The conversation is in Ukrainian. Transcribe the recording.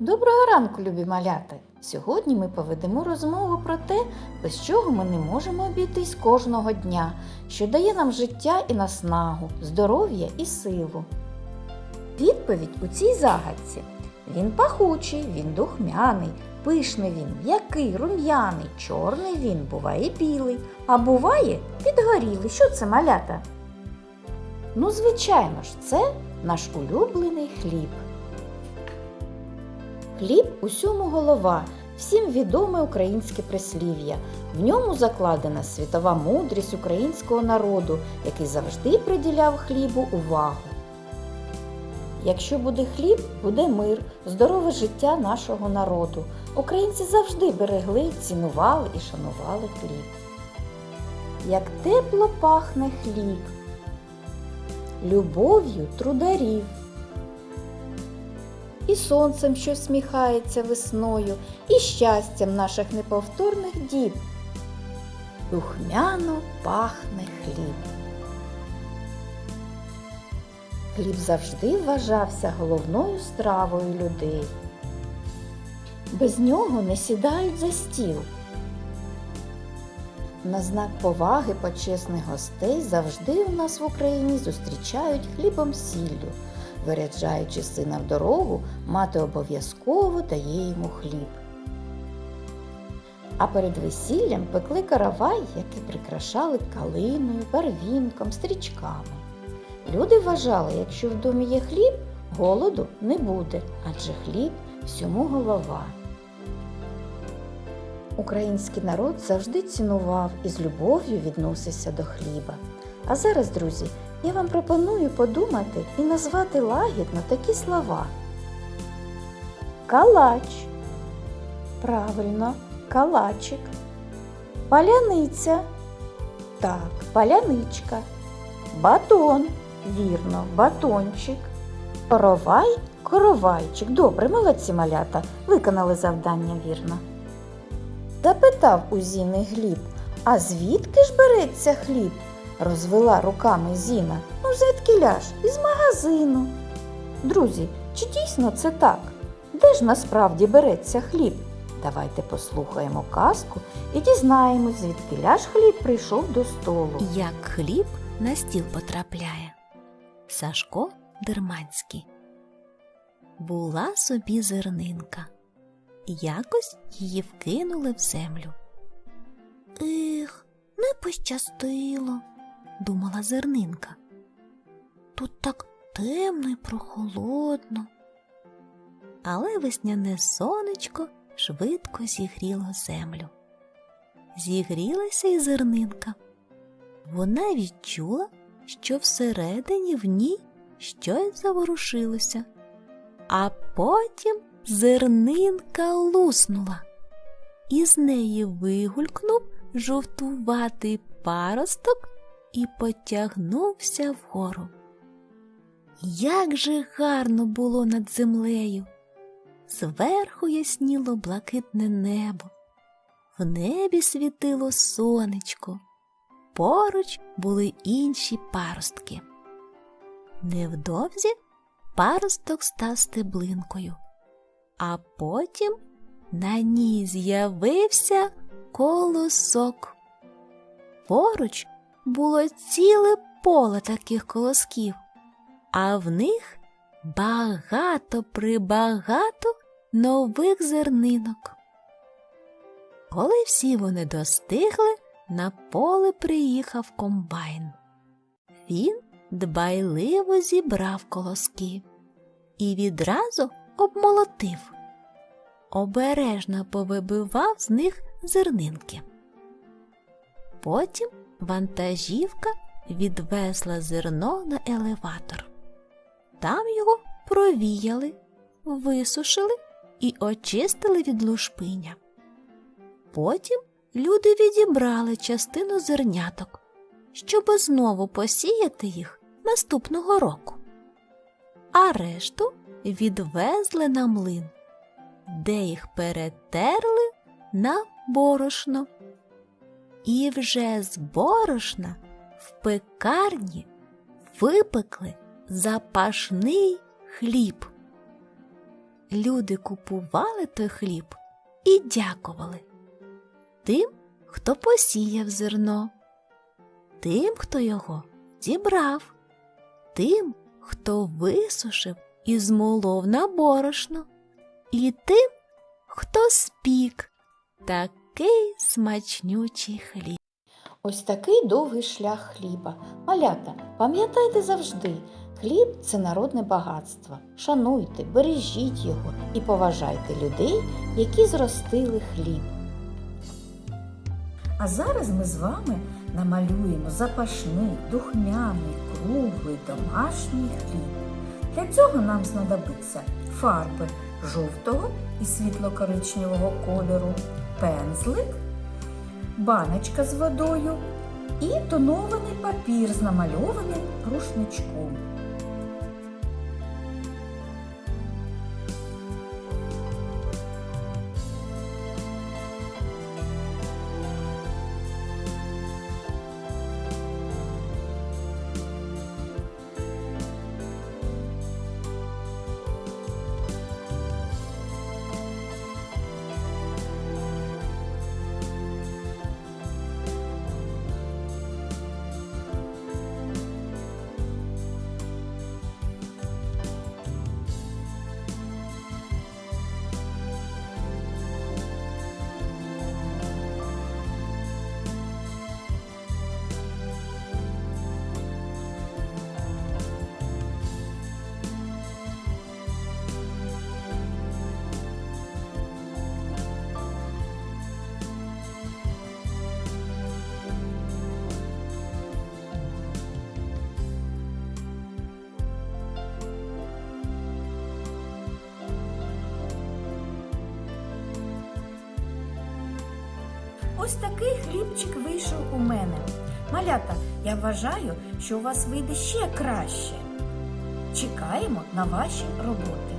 Доброго ранку, любі малята! Сьогодні ми поведемо розмову про те, без чого ми не можемо обійтись кожного дня, що дає нам життя і наснагу, здоров'я і силу. Відповідь у цій загадці. Він пахучий, він духмяний, пишний він, м'який, рум'яний, чорний він, буває білий, а буває підгорілий. Що це малята? Ну, звичайно ж, це наш улюблений хліб. Хліб усьому голова, всім відоме українське прислів'я. В ньому закладена світова мудрість українського народу, який завжди приділяв хлібу увагу. Якщо буде хліб, буде мир, здорове життя нашого народу. Українці завжди берегли, цінували і шанували хліб. Як тепло пахне хліб, любов'ю трударів і сонцем, що сміхається весною, і щастям наших неповторних діб. Духмяно пахне хліб. Хліб завжди вважався головною стравою людей. Без нього не сідають за стіл. На знак поваги почесних гостей завжди у нас в Україні зустрічають хлібом сіллю. Виряджаючи сина в дорогу, мати обов'язково дає йому хліб. А перед весіллям пекли каравай, який прикрашали калиною, барвінком, стрічками. Люди вважали, якщо в домі є хліб, голоду не буде, адже хліб всьому голова. Український народ завжди цінував і з любов'ю відносився до хліба. А зараз, друзі, я вам пропоную подумати і назвати лагідно такі слова. Калач. Правильно, калачик. Паляниця. Так, паляничка. Батон. Вірно, батончик. Коровай, коровайчик. Добре, молодці малята. Виконали завдання вірно. Запитав у Зіни Гліб, а звідки ж береться хліб? Розвела руками Зіна. Ну, звідки ляж? Із магазину. Друзі, чи дійсно це так? Де ж насправді береться хліб? Давайте послухаємо казку і дізнаємось, звідки ляж хліб прийшов до столу. Як хліб на стіл потрапляє. Сашко Дерманський. Була собі зернинка. Якось її вкинули в землю. Ех, не пощастило, думала зернинка. Тут так темно й прохолодно. Але весняне сонечко швидко зігріло землю. Зігрілася й зернинка. Вона відчула, що всередині в ній щось заворушилося, а потім зернинка луснула, і з неї вигулькнув жовтуватий паросток і потягнувся вгору. Як же гарно було над землею! Зверху ясніло блакитне небо, в небі світило сонечко, поруч були інші паростки. Невдовзі паросток став стеблинкою, а потім на ній з'явився колосок. Поруч було ціле поле таких колосків, а в них багато прибагато нових зернинок. Коли всі вони достигли, на поле приїхав комбайн. Він дбайливо зібрав колоски і відразу обмолотив. Обережно повибивав з них зернинки. Потім вантажівка відвезла зерно на елеватор. Там його провіяли, висушили і очистили від лушпиня. Потім люди відібрали частину зерняток, щоб знову посіяти їх наступного року. А решту відвезли на млин, де їх перетерли на борошно. І вже з борошна в пекарні випекли запашний хліб. люди купували той хліб і дякували тим, хто посіяв зерно, тим, хто його зібрав, тим, хто висушив і змолов на борошно, і тим, хто спік такий смачнючий хліб. Ось такий довгий шлях хліба. Малята, пам'ятайте завжди, хліб це народне багатство. Шануйте, бережіть його і поважайте людей, які зростили хліб. А зараз ми з вами намалюємо запашний, духмяний, круглий домашній хліб. Для цього нам знадобиться фарби жовтого і світло-коричневого кольору, пензлик, баночка з водою і тонований папір з намальованим рушничком. Ось такий хлібчик вийшов у мене. Малята, я вважаю, що у вас вийде ще краще. Чекаємо на ваші роботи.